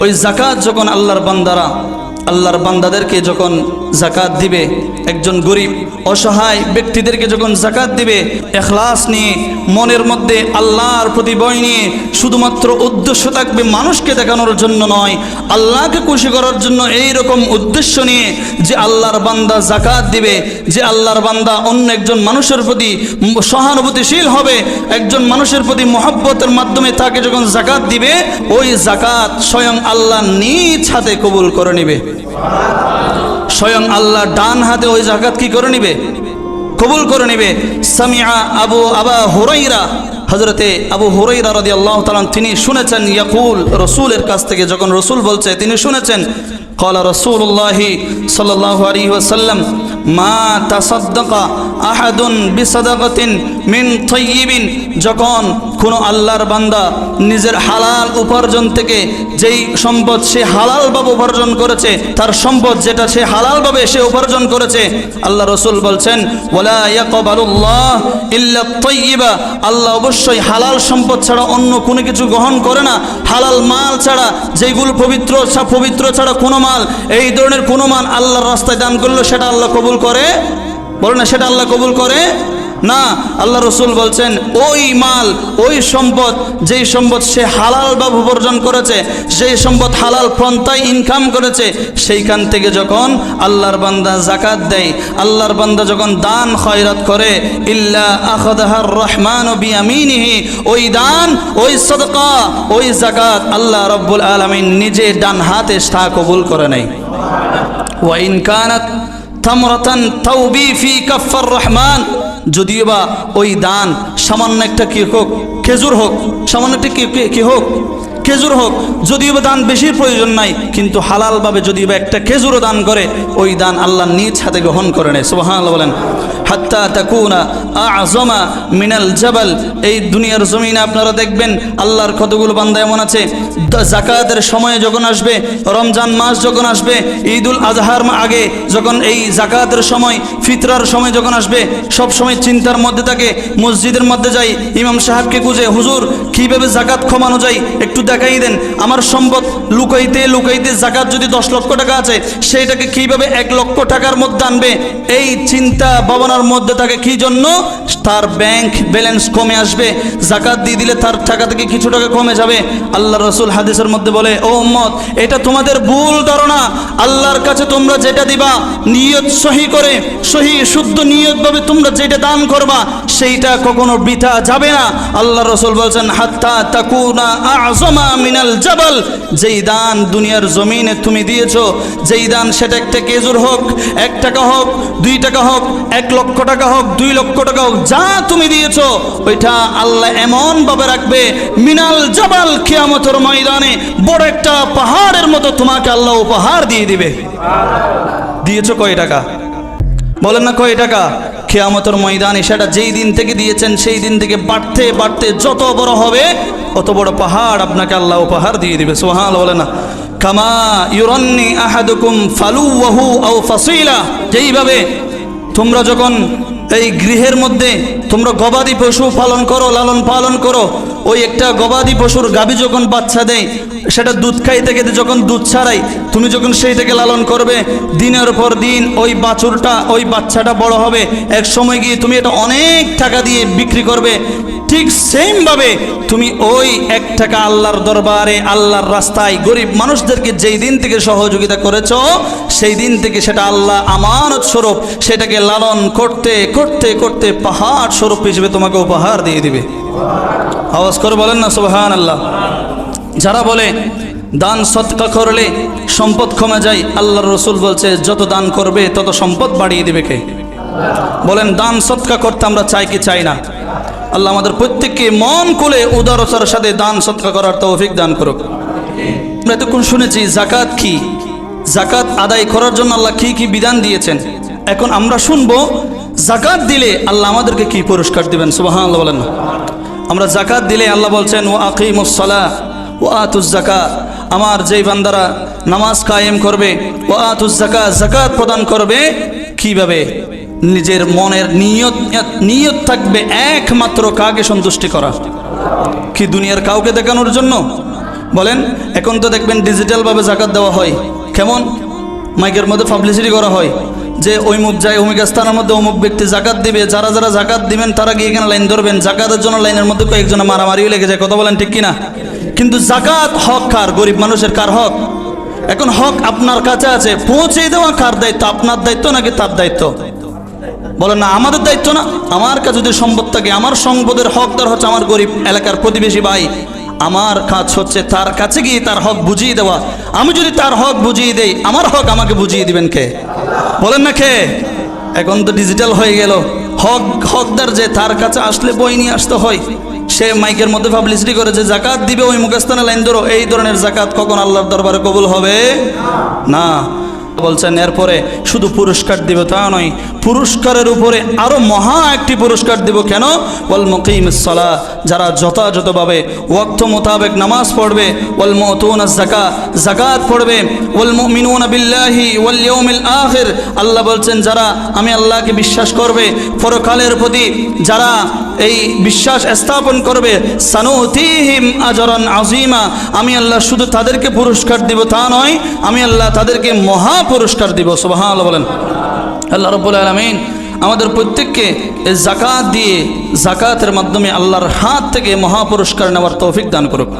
ওই জাকাত যখন আল্লাহর বান্দারা আল্লাহর বান্দাদেরকে যখন জাকাত দিবে। একজন গরিব, অসহায় ব্যক্তিদেরকে যখন জাকাত দিবে, এখলাস নিয়ে, মনের মধ্যে আল্লাহর প্রতি বয় নিয়ে, শুধুমাত্র উদ্দেশ্য থাকবে মানুষকে দেখানোর জন্য নয়, আল্লাহকে খুশি করার জন্য এই রকম উদ্দেশ্য নিয়ে যে আল্লাহর বান্দা জাকাত দিবে, যে আল্লাহর বান্দা অন্য একজন মানুষের প্রতি সহানুভূতিশীল হবে, একজন মানুষের প্রতি মহব্বতের মাধ্যমে তাকে যখন জাকাত দিবে, ওই জাকাত স্বয়ং আল্লাহ নিজ হাতে কবুল করে নিবে। স্বয়ং আল্লাহ ডান হাতে ওই জাকাত কি করে নিবে? কবুল করে নিবে। সামিয়া আবু আবা হুরাইরা হজরতে আবু হুরাইরা রদি আল্লাহ তালাম তিনি শুনেছেন, ইয়াকুল, রসুলের কাছ থেকে যখন রসুল বলছে, তিনি শুনেছেন কলা রসুল্লাহি সাল্লাহ আলী মা তাসাদ্দাকা আহাদুন বিসাদাকাতিন মিন থইবিন যখন কোনো আল্লাহর বান্দা নিজের হালাল উপার্জন থেকে যেই সম্পদ সে হালালভাবে উপার্জন করেছে, তার সম্পদ যেটা সে হালালভাবে সে উপার্জন করেছে, আল্লাহ রসুল বলছেন ইল্লা আল্লাহ অবশ্যই হালাল সম্পদ ছাড়া অন্য কোনো কিছু গ্রহণ করে না। হালাল মাল ছাড়া যেগুলো পবিত্র পবিত্র ছাড়া কোনো মাল, এই ধরনের কোনো মাল আল্লাহর রাস্তায় দান করল সেটা আল্লাহ কবুল করে? বলো না, সেটা আল্লাহ কবুল করে? না, আল্লাহ রসুল বলছেন, ওই মাল, ওই সম্পদ, যেই সম্পদ সে হালাল বা উপার্জন করেছে সেই সম্পদ হালাল পন্থায় ইনকাম করেছে, সেইখান থেকে যখন আল্লাহর বান্দা জাকাত দেয়, আল্লাহর বান্দা যখন দান খয়রাত করে, ইল্লা আখদাহার রহমান ও বিয়ামিনিহি, ওই দান, ওই সদকা, ওই জাকাত আল্লাহ রব্বুল আলমিন নিজে ডান হাতে স্থা কবুল করে নেয়। ওয়াইন কানাত থামরাতান তাওবি ফি কাফার রহমান যদিও বা ওই দান সামান্য একটা কি হোক খেজুর হোক সামান্য একটা কি হোক খেজুর হোক, যদিও দান বেশির প্রয়োজন নাই, কিন্তু হালালভাবে যদিও বা একটা খেজুরও দান করে, ওই দান আল্লাহ নিজ হাতে গ্রহণ করে নেয়। সুবাহান বলেন, হাত্তা তাকুনা আজমা মিনাল জাবাল। এই দুনিয়ার জমিনে আপনারা দেখবেন, আল্লাহর কতগুলো বান্দা এমন আছে জাকাতের সময়ে যখন আসবে, রমজান মাস যখন আসবে, ঈদুল আজহার আগে যখন এই জাকাতের সময়, ফিতরার সময় যখন আসবে, সব সময় চিন্তার মধ্যে থাকে, মসজিদের মধ্যে যাই, ইমাম সাহেবকে খুঁজে, হুজুর, কীভাবে জাকাত কমানো যায়? একটু দেখাই দেন। আমার সম্পদ লুকাইতে লুকাইতে জাকাত যদি দশ লক্ষ টাকা আছে, সেইটাকে কীভাবে এক লক্ষ টাকার মধ্যে আনবে? এই চিন্তা ভাবনার মধ্যে থাকে কি জন্য? তার ব্যাংক ব্যালেন্স কমে আসবে। জাকাত দিয়ে দিলে তার টাকা থেকে কিছু টাকা কমে যাবে। আল্লাহ রসুল হাদিসের মধ্যে বলে, ও মত এটা তোমাদের ভুল ধারণা। আল্লাহর কাছে তোমরা যেটা দিবা, নিয়ত সহি করে, সহি, শুদ্ধ নিয়তভাবে তোমরা যেটা দান করবা, সেইটা কখনো বৃথা যাবে না। আল্লাহ রসুল বলছেন, হাত্তা তাকুনা আজমা মিনাল জাবাল, যেই দান দুনিয়ার জমিনে তুমি দিয়েছ, যেই দান সেটা একটা কেজুর হোক, এক টাকা হোক, দুই টাকা হোক, এক লক্ষ টাকা হোক, দুই লক্ষ টাকা হোক, যা তুমি দিয়েছ, ওইটা আল্লাহ এমন ভাবে রাখবে, মিনাল জাবাল কিয়ামতের ময়দানে বড় একটা পাহাড়ের মতো তোমাকে আল্লাহ উপহার দিয়ে দিবে। দিয়েছ কয় টাকা? বলেন না কয় টাকা? খেয়ামতের ময়দানে সেটা যেই দিন থেকে দিয়েছেন, সেই দিন থেকে বাড়তে বাড়তে যত বড় হবে, অত বড় পাহাড় আপনাকে আল্লাহ উপহার দিয়ে দিবে। সোহাল বলে না। কামা ইউরন্নি আহাদুকুম ফালু ফালুওয়াহু আও ফাসিলা। যেইভাবে তোমরা যখন এই গৃহের মধ্যে তোমরা গবাদি পশু পালন করো, লালন পালন করো। ওই একটা গবাদি পশুর গাভী যখন বাচ্চা দেয়, সেটা দুধ খাইতে খেতে যখন দুধ ছাড়াই, তুমি যখন সেইটাকে লালন করবে, দিনের পর দিন ওই বাছুরটা, ওই বাচ্চাটা বড় হবে। এক সময় গিয়ে তুমি এটা অনেক টাকা দিয়ে বিক্রি করবে। ঠিক সেমভাবে তুমি ওই এক টাকা আল্লাহর দরবারে, আল্লাহর রাস্তায় গরিব মানুষদেরকে যেই দিন থেকে সহযোগিতা করেছ, সেই দিন থেকে সেটা আল্লাহ আমানত স্বরূপ, সেটাকে লালন করতে করতে করতে পাহাড় স্বরূপ হিসেবে তোমাকে উপহার দিয়ে দিবে। আওয়াজ করে বলেন না সুবহান আল্লাহ যারা বলে, দান সৎকা করলে সম্পদ কমে যায় আল্লাহ রসুল বলছে, যত দান করবে, তত সম্পদ বাড়িয়ে দিবে কে? বলেন, দান সৎকা করতে আমরা চাই কি চাই না? আল্লাহ আমাদের প্রত্যেককে মন খুলে উদারতার সাথে দান সৎকা করার তৌফিক দান করুক। আমরা এতক্ষণ শুনেছি, জাকাত কি? জাকাত আদায় করার জন্য আল্লাহ কি কি বিধান দিয়েছেন? এখন আমরা শুনব জাকাত দিলে আল্লাহ আমাদেরকে কি পুরস্কার দিবেন? সুবাহান আল্লাহ বলেন আমরা জাকাত দিলে আল্লাহ বলছেন ও আকিমুসলা ও আতুজ জাকাত আমার যেই বান্দারা নামাজ কায়েম করবে ও আতুজ জাকাত জাকাত প্রদান করবে কীভাবে? নিজের মনের নিয়ত নিয়ত থাকবে একমাত্র কাকে সন্তুষ্টি করা। কি দুনিয়ার কাউকে দেখানোর জন্য? বলেন, এখন তো দেখবেন ডিজিটালভাবে জাকাত দেওয়া হয়। কেমন? মাইকের মধ্যে পাবলিসিটি করা হয়। যে ওই মুখ যায় অমুক স্থানের মধ্যে অমুক ব্যক্তি জাকাত দিবে, যারা যারা জাকাত দিবেন তারা গিয়ে এখানে লাইন ধরবেন। জাকাতের জন্য লাইনের মধ্যে কয়েকজনে মারামারিও লেগে যায়, কথা বলেন ঠিক কিনা? কিন্তু জাকাত হক কার? গরিব মানুষের কার হক? এখন হক আপনার কাছে আছে, পৌঁছে দেওয়া কার দায়িত্ব? আপনার দায়িত্ব নাকি তার দায়িত্ব? বলেন না, আমাদের দায়িত্ব না। আমার কাছে যদি সম্পদ থাকে, আমার সম্পদের হকদার হচ্ছে আমার গরিব এলাকার প্রতিবেশী ভাই। আমার কাজ হচ্ছে তার কাছে গিয়ে তার হক বুঝিয়ে দেওয়া। আমি যদি তার হক বুঝিয়ে দেই, আমার হক আমাকে বুঝিয়ে দিবেন কে? বলেন না কে? এখন তো ডিজিটাল হয়ে গেল। হক, হকদার যে তার কাছে আসলে বই নিয়ে আসতে হয়, সে মাইকের মধ্যে পাবলিসিটি করে যে জাকাত দিবে, ওই মুখস্থানে লাইন ধরো, এই ধরনের জাকাত কখন আল্লাহর দরবারে কবুল হবে? না। বলছেন, এরপরে শুধু পুরস্কার দিব তা নয়, পুরস্কারের উপরে আরও মহা একটি পুরস্কার দিব কেন? ওয়াল মুকিম সলা, যারা যথাযথভাবে ওয়াক্ত মোতাবেক নামাজ পড়বে, ওয়াল মতুন জাকা জাকাত পড়বে, ওয়াল মুমিনুনা বিল্লাহি ওয়াল ইয়াউমিল আখির, আল্লাহ বলছেন, যারা, আমি আল্লাহকে বিশ্বাস করবে, পরকালের প্রতি যারা এই বিশ্বাস স্থাপন করবে, সানুতিহিম আজরান আজিমা আমি আল্লাহ শুধু তাদেরকে পুরস্কার দিব তা নয়, আমি আল্লাহ তাদেরকে মহা পুরস্কার দিব, সুবহানাল্লাহ বলেন। আল্লাহ রব্বুল আলমিন আমাদের প্রত্যেককে এই জাকাত দিয়ে জাকাতের মাধ্যমে আল্লাহর হাত থেকে মহাপুরস্কার নেওয়ার তৌফিক দান করুক।